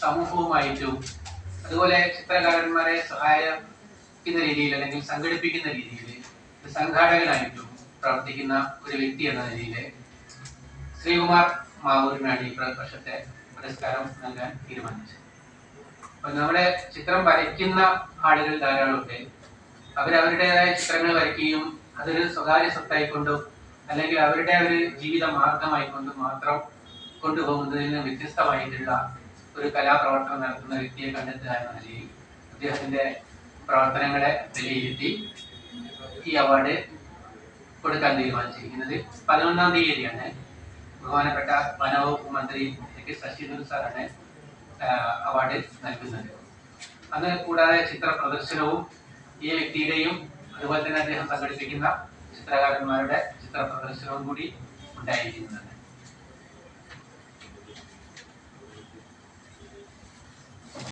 സമൂഹവുമായിട്ടും അതുപോലെ ചിത്രകാരന്മാരെ സഹായിക്കുന്ന രീതിയിൽ അല്ലെങ്കിൽ സംഘടിപ്പിക്കുന്ന രീതിയിൽ സംഘാടകനായിട്ടും പ്രവർത്തിക്കുന്ന ഒരു വ്യക്തി എന്ന നിലയിൽ ശ്രീകുമാർ മാവൂരിനാണ് ഈ വർഷത്തെ പുരസ്കാരം നൽകാൻ തീരുമാനിച്ചത്. അപ്പൊ നമ്മുടെ ചിത്രം വരയ്ക്കുന്ന ആളുകൾ ധാരാളമുണ്ട് അവരവരുടേതായ ചിത്രങ്ങൾ വരയ്ക്കുകയും അതൊരു സ്വകാര്യ സ്വത്തായിക്കൊണ്ടും അല്ലെങ്കിൽ അവരുടെ ഒരു ജീവിത മാർഗമായിക്കൊണ്ടും മാത്രം കൊണ്ടുപോകുന്നതിൽ നിന്ന് വ്യത്യസ്തമായിട്ടുള്ള ഒരു കലാപ്രവർത്തനം നടത്തുന്ന വ്യക്തിയെ കണ്ടെത്തുക എന്ന നിലയിൽ അദ്ദേഹത്തിന്റെ പ്രവർത്തനങ്ങളെ വിലയിരുത്തി ഈ അവാർഡ് കൊടുക്കാൻ തീരുമാനിച്ചിരിക്കുന്നത് പതിനൊന്നാം തീയതിയാണ്. ബഹുമാനപ്പെട്ട വനവകുപ്പ് മന്ത്രി എ കെ ശശീന്ദ്രൻ സാറാണ് അവാർഡ് നൽകുന്നത്. അന്ന് കൂടാതെ ചിത്ര പ്രദർശനവും ഈ വ്യക്തിയുടെയും അതുപോലെ തന്നെ അദ്ദേഹം സംഘടിപ്പിക്കുന്ന ചിത്രകാരന്മാരുടെ ചിത്ര പ്രദർശനവും കൂടി ഉണ്ടായിരിക്കുന്നത്.